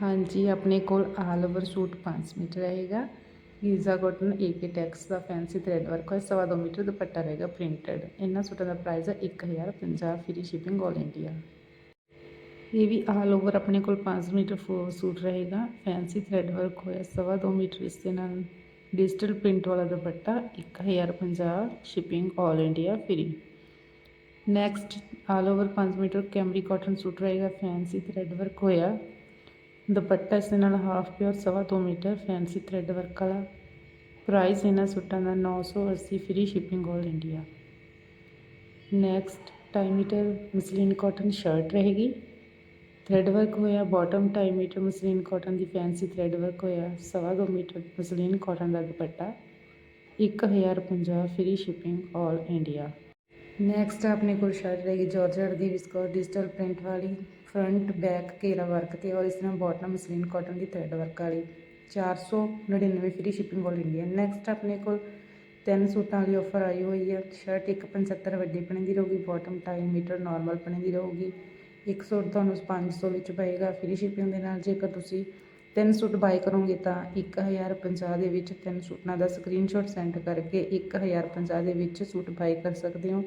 ਹਾਂਜੀ, ਆਪਣੇ ਕੋਲ ਆਲ ਓਵਰ ਸੂਟ 5 ਮੀਟਰ ਰਹੇਗਾ। ਗੀਜ਼ਾ ਕਾਟਨ ਏਕੇ ਟੈਕਸ ਦਾ ਫੈਂਸੀ ਥ੍ਰੈਡ ਵਰਕ ਹੋਇਆ ਸਵਾ ਦੋ ਮੀਟਰ ਦੁਪੱਟਾ ਰਹੇਗਾ ਪ੍ਰਿੰਟਡ ਇਹਨਾਂ ਸੂਟਾਂ ਦਾ ਪ੍ਰਾਈਸ ਹੈ 1050 ਫ੍ਰੀ ਸ਼ਿਪਿੰਗ ਆਲ ਇੰਡੀਆ ਇਹ ਵੀ ਆਲ ਓਵਰ ਆਪਣੇ ਕੋਲ 5 ਮੀਟਰ ਫੋ ਸੂਟ ਰਹੇਗਾ। ਫੈਂਸੀ ਥ੍ਰੈਡ ਵਰਕ ਹੋਇਆ ਸਵਾ ਦੋ ਮੀਟਰ ਇਸ ਦੇ ਨਾਲ। ਡਿਜੀਟਲ ਪ੍ਰਿੰਟ ਵਾਲਾ dupatta 1050 shipping all India free next all over 5 metre Camry cotton suit ਰਹੇਗਾ। ਫੈਂਸੀ ਥ੍ਰੈਡ ਵਰਕ ਹੋਇਆ। ਦੁਪੱਟਾ ਇਸ ਦੇ ਨਾਲ ਹਾਫ ਪਿਓਰ ਸਵਾ ਦੋ ਮੀਟਰ ਫੈਂਸੀ ਥ੍ਰੈਡ ਵਰਕ ਵਾਲਾ। ਪ੍ਰਾਈਸ ਇਹਨਾਂ ਸੂਟਾਂ ਦਾ 980 free shipping all India next 2 metre muslin cotton shirt ਰਹੇਗੀ। ਥ੍ਰੈਡ ਵਰਕ ਹੋਇਆ ਬਾਟਮ 2 ਮੀਟਰ ਮਸਲੀਨ ਕਾਟਨ ਦੀ ਫੈਂਸੀ ਥ੍ਰੈਡ ਵਰਕ ਹੋਇਆ, ਸਵਾ ਦੋ ਮੀਟਰ ਮਸਲੀਨ ਕਾਟਨ ਦਾ dupatta. 1050 free shipping all India next ਆਪਣੇ ਕੋਲ ਸ਼ਰਟ ਰਹੇਗੀ ਜਾਰਜਟ ਦੀ ਵਿਸਕੋ ਡਿਜੀਟਲ ਪ੍ਰਿੰਟ ਵਾਲੀ ਫਰੰਟ ਬੈਕ ਘੇਰਾ ਵਰਕ ਤੇ ਔਰ ਇਸ ਤਰ੍ਹਾਂ ਬਾਟਮ ਮਸਲੀਨ ਕਾਟਨ ਦੀ ਥਰੈਡ ਵਰਕ ਵਾਲੀ। 499 free shipping all India next ਆਪਣੇ ਕੋਲ ਤਿੰਨ ਸੂਟਾਂ ਲਈ ਆਫਰ ਆਈ ਹੋਈ ਹੈ ਸ਼ਰਟ 175 ਵੱਡੀ ਪਣੇ ਦੀ ਰਹੂਗੀ। ਬਾਟਮ 2.5 ਮੀਟਰ ਨਾਰਮਲ ਪਣੇ ਦੀ ਰਹੂਗੀ। ਇੱਕ ਸੂਟ ਤੁਹਾਨੂੰ 500 ਵਿੱਚ ਪਏਗਾ। ਫ੍ਰੀ ਸ਼ਿਪਿੰਗ ਦੇ ਨਾਲ ਜੇਕਰ ਤੁਸੀਂ ਤਿੰਨ ਸੂਟ ਬਾਈ ਕਰੋਗੇ ਤਾਂ 1050 ਦੇ ਵਿੱਚ ਤਿੰਨ ਸੂਟਾਂ ਦਾ ਸਕਰੀਨਸ਼ਾਟ ਸੈਂਡ ਕਰਕੇ 1050 ਦੇ ਵਿੱਚ ਸੂਟ ਬਾਈ ਕਰ ਸਕਦੇ ਹੋ।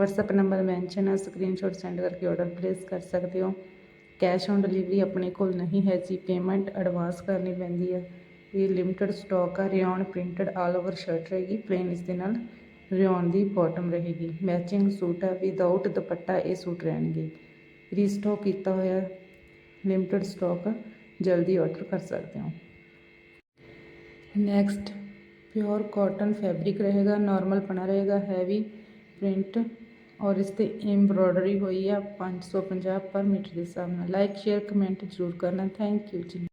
WhatsApp ਨੰਬਰ ਮੈਂਸ਼ਨ ਹੈ ਸਕਰੀਨਸ਼ਾਟ ਸੈਂਡ ਕਰਕੇ ਆਰਡਰ ਪਲੇਸ ਕਰ ਸਕਦੇ ਹੋ। ਕੈਸ਼ ਔਨ ਡਿਲੀਵਰੀ ਆਪਣੇ ਕੋਲ ਨਹੀਂ ਹੈ ਜੀ ਪੇਮੈਂਟ ਐਡਵਾਂਸ ਕਰਨੀ ਪੈਂਦੀ ਹੈ ਇਹ ਲਿਮਟਿਡ ਸਟਾਕ ਆ, rayon printed all over shirt ਰਹੇਗੀ ਪਲੇਨ ਇਸ ਦੇ ਨਾਲ ਰਿਓਨ ਦੀ ਬਾਟਮ ਰਹੇਗੀ। ਮੈਚਿੰਗ ਸੂਟ ਹੈ ਵਿਦਆਊਟ ਦੁਪੱਟਾ ਇਹ ਸੂਟ ਰਹਿਣਗੇ। ਰੀਸਟਾਕ ਕੀਤਾ ਹੋਇਆ ਲਿਮਟਿਡ ਸਟਾਕ ਜਲਦੀ ਆਰਡਰ ਕਰ ਸਕਦੇ ਹੋ। ਨੈਕਸਟ ਪਿਓਰ ਕਾਟਨ ਫੈਬਰਿਕ ਰਹੇਗਾ ਨਾਰਮਲ ਪਣਾ ਰਹੇਗਾ ਹੈਵੀ ਪ੍ਰਿੰਟ ਔਰ ਇਸ ਤੇ ਐਮਬ੍ਰੋਇਡਰੀ ਹੋਈ ਆ 550 ਪਰ ਮੀਟਰ ਦੇ ਹਿਸਾਬ ਨਾਲ। ਲਾਈਕ ਸ਼ੇਅਰ ਕਮੈਂਟ ਜ਼ਰੂਰ ਕਰਨਾ। ਥੈਂਕ ਯੂ ਜੀ।